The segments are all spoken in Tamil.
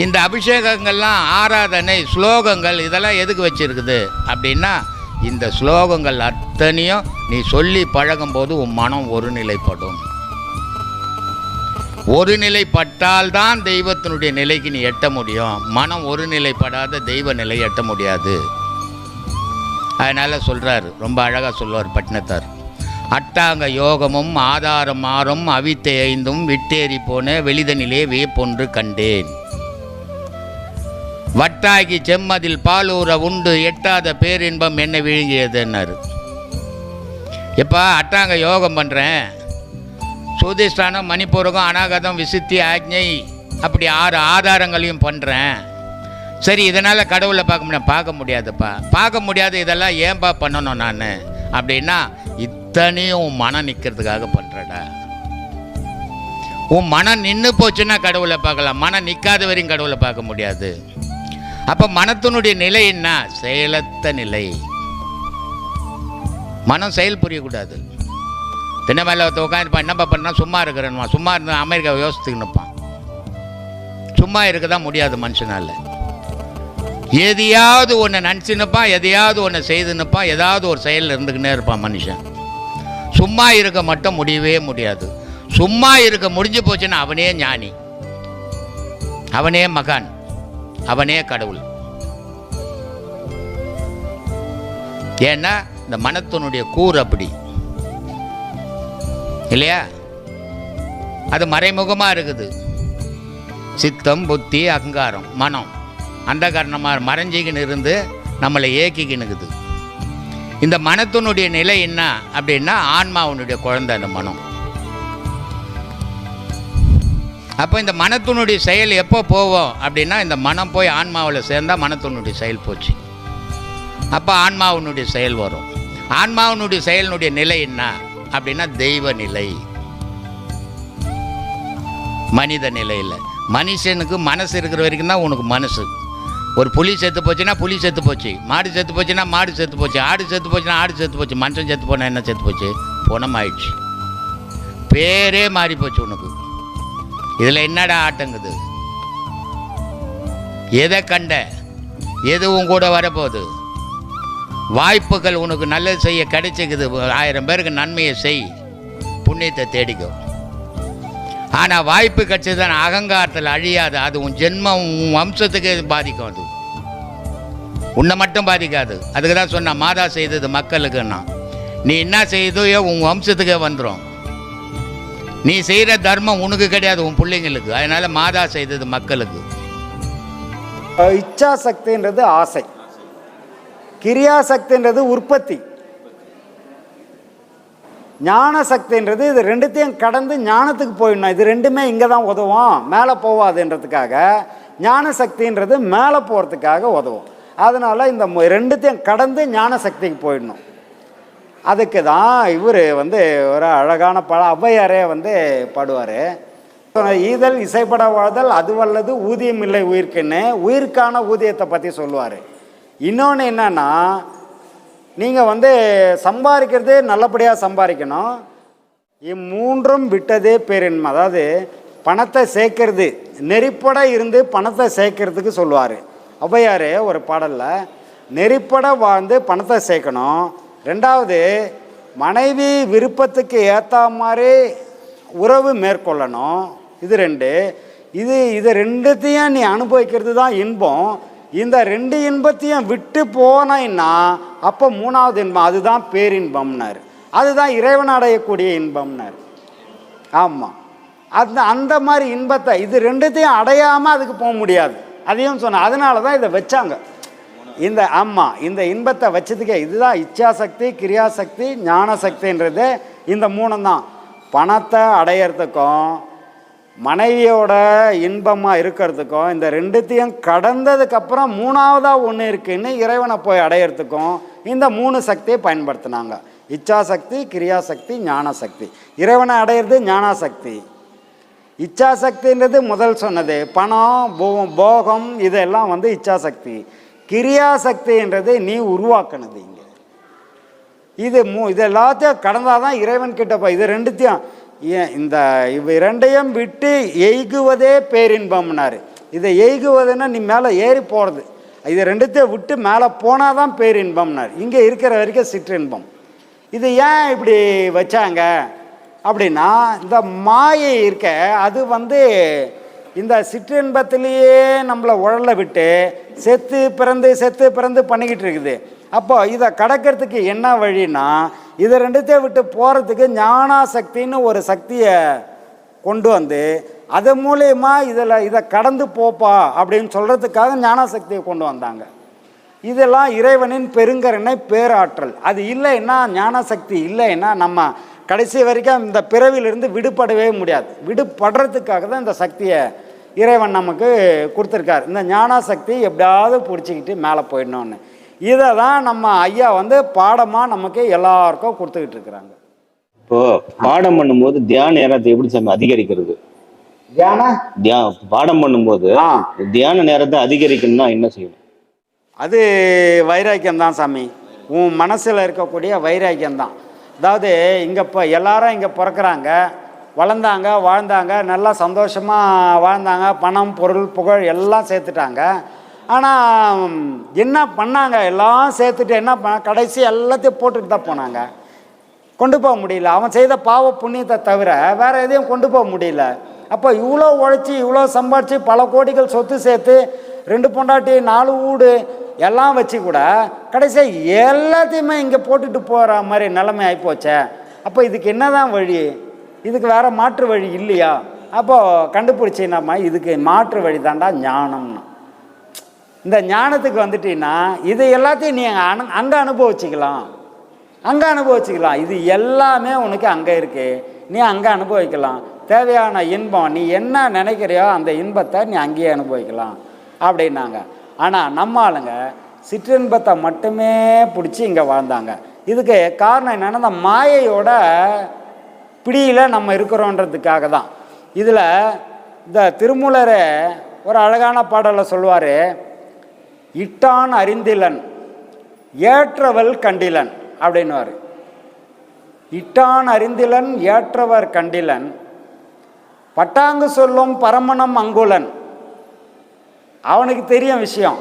இந்த அபிஷேகங்கள்லாம் ஆராதனை ஸ்லோகங்கள் இதெல்லாம் எதுக்கு வச்சுருக்குது? அப்படின்னா இந்த ஸ்லோகங்கள் அத்தனையும் நீ சொல்லி பழகும்போது உன் மனம் ஒருநிலைப்படும். ஒருநிலைப்பட்டால் தான் தெய்வத்தினுடைய நிலைக்கு நீ எட்ட முடியும். மனம் ஒருநிலைப்படாத தெய்வ நிலை எட்ட முடியாது. அதனால் சொல்கிறார் ரொம்ப அழகாக சொல்லுவார் பட்டினத்தார். அட்டாங்க யோகமும் ஆதாரம் மாறும் அவித்தை ஐந்தும் விட்டேறி போன வெளிதனிலே வியப்பொன்று கண்டேன். வட்டாகி செம்மதில் பாலூர உண்டு எட்டாத பேரின்பம் என்ன விழுங்கியதுன்னாரு எப்பா அட்டாங்க யோகம் பண்ணுறேன் சுதிஷ்டானம் மணிப்பூரகம் அனாகதம் விசுத்தி ஆக்ஞை அப்படி ஆறு ஆதாரங்களையும் பண்ணுறேன் சரி இதனால் கடவுளை பார்க்க முடியாது பார்க்க முடியாதுப்பா. பார்க்க முடியாது இதெல்லாம் ஏன்பா பண்ணணும் நான்? அப்படின்னா இத்தனையும் உன் மனம் நிற்கிறதுக்காக பண்ணுறடா உன் மனம் நின்று போச்சுன்னா கடவுளை பார்க்கலாம். மனம் நிற்காத வரையும் கடவுளை பார்க்க முடியாது. அப்போ மனத்தினுடைய நிலை என்ன? செயலத்த நிலை. மனம் செயல் புரியக்கூடாது. தின மேலே உட்காந்துருப்பான் என்னப்பா பண்ணா சும்மா இருக்கிறேன்மா சும்மா இருந்தா அமெரிக்காவை யோசித்துக்கு நிற்பான் சும்மா இருக்க தான் முடியாது மனுஷனால. எதையாவது ஒன்று நினச்சினுப்பான் எதையாவது ஒன்று செய்துன்னுப்பான் ஏதாவது ஒரு செயலில் இருந்துக்கினே இருப்பான் மனுஷன். சும்மா இருக்க மட்டும் முடியவே முடியாது. சும்மா இருக்க முடிஞ்சு போச்சுன்னா அவனே ஞானி. அவனே மகான். அவனே கடவுள். ஏன்னா இந்த மனத்தினுடைய கூறு அப்படி. இல்லையா? அது மறைமுகமாக இருக்குது. சித்தம் புத்தி அகங்காரம் மனம். அந்த காரணமாக மறைஞ்சிக்கின்னு இருந்து நம்மளை ஏக்கிக்கினுக்குது இந்த மனத்தினுடைய நிலை என்ன அப்படின்னா ஆன்மாவனுடைய குழந்தை அந்த மனம். அப்போ இந்த மனத்தினுடைய செயல் எப்போ போவோம் அப்படின்னா இந்த மனம் போய் ஆன்மாவில் சேர்ந்தா மனத்தினுடைய செயல் போச்சு. அப்போ ஆன்மாவினுடைய செயல் வரும். ஆன்மாவினுடைய செயலினுடைய நிலை என்ன அப்படின்னா தெய்வ நிலை. மனித நிலையில். மனுஷனுக்கு மனசு இருக்கிற வரைக்கும் தான் உனக்கு மனசு. ஒரு புலி செத்து போச்சுன்னா புலி செத்து போச்சு. மாடு செத்து போச்சுன்னா மாடு செத்து போச்சு. ஆடு செத்து போச்சுன்னா ஆடு செத்து போச்சு. மனுஷன் செத்து போனால் என்ன செத்து போச்சு? புனம் ஆயிடுச்சு பேரே மாறி போச்சு உனக்கு. இதில் என்னடா ஆட்டங்குது? எதை கண்ட? எதுவும் கூட வரப்போகுது? வாய்ப்புகள் உனக்கு நல்லது செய்ய கிடைச்சிக்குது. ஆயிரம் பேருக்கு நன்மையை செய். புண்ணியத்தை தேடிக்கோ. ஆனால் வாய்ப்பு கிடைச்சதுதான் அகங்காரத்தில் அழியாது. அது உன் ஜென்மம் உன் வம்சத்துக்கு பாதிக்கும் அது? உன்னை மட்டும் பாதிக்காது. அதுக்கு தான் சொன்ன மாதா செய்தது மக்களுக்குன்னா. நீ என்ன செய்தோ உன் வம்சத்துக்கே வந்துடும் நீ செய்கிற தர்மம் உனக்கு கிடையாது உன் பிள்ளைங்களுக்கு. அதனால மாதா செய்தது மக்களுக்கு. இச்சா சக்தின்றது ஆசை. கிரியா சக்தின்றது உற்பத்தி. ஞான சக்தின்றது இது ரெண்டுத்தையும் கடந்து ஞானத்துக்கு போயிடணும். இது ரெண்டுமே இங்கே தான் உதவும் மேலே போவாதுன்றதுக்காக. ஞான சக்தின்றது மேலே போகிறதுக்காக உதவும். அதனால் இந்த ரெண்டுத்தையும் கடந்து ஞான சக்திக்கு போயிடணும். அதுக்கு தான் இவர் வந்து ஒரு அழகான பட ஔவையாரே வந்து பாடுவார். ஈதல் இசைப்பட வாழ்தல் அது வல்லது ஊதியம் இல்லை உயிர்க்குன்னு உயிர்க்கான ஊதியத்தை பற்றி சொல்லுவார். இன்னொன்று என்னன்னா நீங்கள் வந்து சம்பாதிக்கிறது நல்லபடியாக சம்பாதிக்கணும். இம்மூன்றும் விட்டதே பேரின்மை. அதாவது பணத்தை சேர்க்கறது நெறிப்பட இருந்து பணத்தை சேர்க்கறதுக்கு சொல்லுவார். ஔவையார் ஒரு பாடலில் நெறிப்பட வாழ்ந்து பணத்தை சேர்க்கணும். ரெண்டாவது மனைவி விருப்பத்துக்கு ஏற்ற மாதிரி உறவு மேற்கொள்ளணும். இது ரெண்டு. இது இதை ரெண்டுத்தையும் நீ அனுபவிக்கிறது தான் இன்பம். இந்த ரெண்டு இன்பத்தையும் விட்டு போனேன்னா அப்போ மூணாவது இன்பம் அதுதான் பேரின்பம்னார். அதுதான் இறைவன் அடையக்கூடிய இன்பம்னார். ஆமாம் அந்த அந்த மாதிரி இன்பத்தை இது ரெண்டுத்தையும் அடையாமல் அதுக்கு போக முடியாது. அதையும் சொன்னேன் அதனால தான் இதை வச்சாங்க. இந்த ஆமாம் இந்த இன்பத்தை வச்சதுக்கே இதுதான் இச்சாசக்தி கிரியாசக்தி ஞானசக்தின்றது இந்த மூணும் தான் பணத்தை அடையிறதுக்கும் மனைவியோட இன்பமாக இருக்கிறதுக்கும் இந்த ரெண்டுத்தையும் கடந்ததுக்கப்புறம் மூணாவதாக ஒன்று இருக்குன்னு இறைவனை போய் அடையிறதுக்கும் இந்த மூணு சக்தியை பயன்படுத்தினாங்க. இச்சாசக்தி கிரியாசக்தி ஞானசக்தி. இறைவனை அடையிறது ஞானாசக்தி. இச்சாசக்தின்றது முதல் சொன்னது பணம் போகம் இதெல்லாம் வந்து இச்சாசக்தி. கிரியாசக்தின்றது நீ உருவாக்கினது இங்கே. இது மூ இது எல்லாத்தையும் கடந்தால் தான் இறைவன் கிட்டப்பா இது ரெண்டுத்தையும் ஏன் இந்த இவ் இரண்டையும் விட்டு எய்குவதே பேரின்பம்னாரு. இதை எய்குவதுன்னா நீ மேலே ஏறி போகிறது இது ரெண்டுத்தையும் விட்டு மேலே போனால் தான் பேரின்பம்னார். இங்கே இருக்கிற வரைக்கும் சிற்றின்பம். இது ஏன் இப்படி வச்சாங்க? அப்படின்னா இந்த மாயை இருக்க அது வந்து இந்த சிற்றின்பத்திலேயே நம்மளை உழல விட்டு செத்து பிறந்து செத்து பிறந்து பண்ணிக்கிட்டு இருக்குது. அப்போ இதை கடக்கிறதுக்கு என்ன வழின்னா இதை ரெண்டுத்தையும் விட்டு போகிறதுக்கு ஞானாசக்தின்னு ஒரு சக்தியை கொண்டு வந்து அது மூலயமா இதில் இதை கடந்து போப்பா அப்படின்னு சொல்கிறதுக்காக ஞானசக்தியை கொண்டு வந்தாங்க. இதெல்லாம் இறைவனின் பெருங்கருணை பேராற்றல். அது இல்லைன்னா ஞானசக்தி இல்லைன்னா நம்ம கடைசி வரைக்கும் இந்த பிறவிலிருந்து விடுபடவே முடியாது. விடுபடுறதுக்காக தான் இந்த சக்தியை இறைவன் நமக்கு கொடுத்துருக்கார். இந்த ஞானசக்தி எப்படியாவது பிடிச்சிக்கிட்டு மேலே போயிடணும்னு. இதை தான் நம்ம ஐயா வந்து பாடமாக நமக்கு எல்லாருக்கும் கொடுத்துக்கிட்டு இருக்கிறாங்க. இப்போ பாடம் பண்ணும்போது தியான நேரத்தை எப்படி சாமி அதிகரிக்கிறது? தியான? தியா பாடம் பண்ணும்போது தியான நேரத்தை அதிகரிக்கணும்னா என்ன செய்யணும்? அது வைராக்கியம் தான் சாமி. உன் மனசில் இருக்கக்கூடிய வைராக்கியம் தான் அதாவது இங்கே இப்போ எல்லாரும் இங்கே பிறக்கறாங்க. வளர்ந்தாங்க வாழ்ந்தாங்க நல்லா சந்தோஷமாக வாழ்ந்தாங்க. பணம் பொருள் புகழ் எல்லாம் சேர்த்துட்டாங்க. ஆனால் என்ன பண்ணாங்க? எல்லாம் சேர்த்துட்டு என்ன பண்ண கடைசி எல்லாத்தையும் போட்டுட்டு தான் போனாங்க. கொண்டு போக முடியல. அவன் செய்த பாவ புண்ணியத்தை தவிர வேறு எதையும் கொண்டு போக முடியல. அப்போ இவ்வளோ உழைச்சி இவ்வளோ சம்பாதிச்சு பல கோடிகள் சொத்து சேர்த்து ரெண்டு பொண்டாட்டி நாலு வீடு எல்லாம் வச்சு கூட கடைசியாக எல்லாத்தையுமே இங்கே போட்டுட்டு போகிற மாதிரி நிலைமை ஆகிப்போச்சே அப்போ இதுக்கு என்ன தான் வழி? இதுக்கு வேறு மாற்று வழி இல்லையா? அப்போது கண்டுபிடிச்சி நம்ம இதுக்கு மாற்று வழி தாண்டா ஞானம்னா. இந்த ஞானத்துக்கு வந்துட்டீங்கன்னா இது எல்லாத்தையும் நீ அனு அங்கே அனுபவிச்சுக்கலாம். அங்கே அனுபவிச்சுக்கலாம். இது எல்லாமே உனக்கு அங்கே இருக்குது நீ அங்கே அனுபவிக்கலாம். தேவையான இன்பம் நீ என்ன நினைக்கிறியோ அந்த இன்பத்தை நீ அங்கேயே அனுபவிக்கலாம். அப்படின்னாங்க. ஆனால் நம்ம ஆளுங்க சிற்றின்பத்தை மட்டுமே பிடிச்சி இங்கே வாழ்ந்தாங்க. இதுக்கு காரணம் என்னென்னா அந்த மாயையோட பிடியில் நம்ம இருக்கிறோன்றதுக்காக தான். இதில் இந்த திருமூலர் ஒரு அழகான பாடலை சொல்லுவார் இட்டான் அறிந்திலன் ஏற்றவள் கண்டிலன் அப்படின்னுவார். இட்டான் அறிந்திலன் ஏற்றவர் கண்டிலன் பட்டாங்கு சொல்லும் பரமணம் அங்குலன். அவனுக்கு தெரியும் விஷயம்.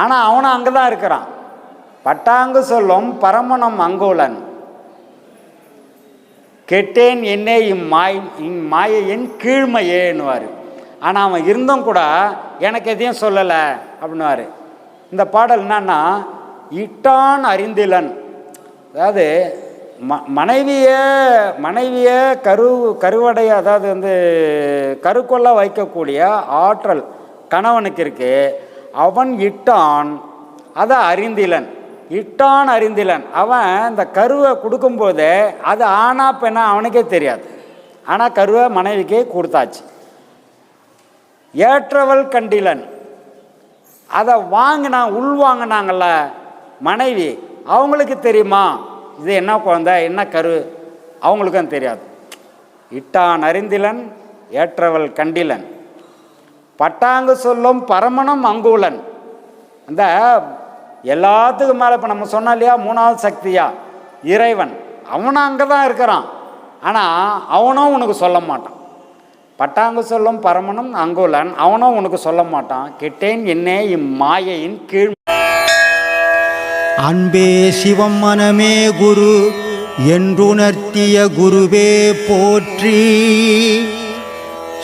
ஆனால் அவனும் அங்கே தான் இருக்கிறான். பட்டாங்கு சொல்லும் பரமணம் அங்குலன். கெட்டேன் என்னே இம்மாய் இம்மாயையின் கீழ்மையேன்னுவார். ஆனால் அவன் இருந்தும் கூட எனக்கு எதையும் சொல்லலை அப்படின்னுவார். இந்த பாடல் என்னன்னா இட்டான் அறிந்திலன். அதாவது ம மனைவியை மனைவியை கரு கருவடைய அதாவது வந்து கருக்கொள்ள வைக்கக்கூடிய ஆற்றல். கணவனுக்கு இருக்கு அவன் இட்டான் அதை அறிந்திலன். இட்டான் அறிந்திலன். அவன் இந்த கருவை கொடுக்கும்போது அது ஆனா பெண்ணா அவனுக்கே தெரியாது. ஆனால் கருவை மனைவிக்கே கொடுத்தாச்சு. ஏற்றவள் கண்டிலன். அதை வாங்கினா உள் வாங்கினாங்கள மனைவி அவங்களுக்கு தெரியுமா? இது என்ன குழந்தை என்ன கரு? அவங்களுக்கும் தெரியாது. இட்டான் அறிந்திலன் ஏற்றவள் கண்டிலன். பட்டாங்கு சொல்லும் பரமணம் அங்குலன் அந்த எல்லாத்துக்கும் மேலே இப்போ நம்ம சொன்னோம் இல்லையா மூணாவது சக்தியா இறைவன். அவனும் அங்கே தான் இருக்கிறான். ஆனால் அவனும் உனக்கு சொல்ல மாட்டான். பட்டாங்கு சொல்லும் பரமனும் அங்குலன் அவனும் உனக்கு சொல்ல மாட்டான். கெட்டேன் என்னே இம்மாயையின் கீழ். அன்பே சிவம் மனமே குரு என்றுணர்த்திய குருவே போற்றி.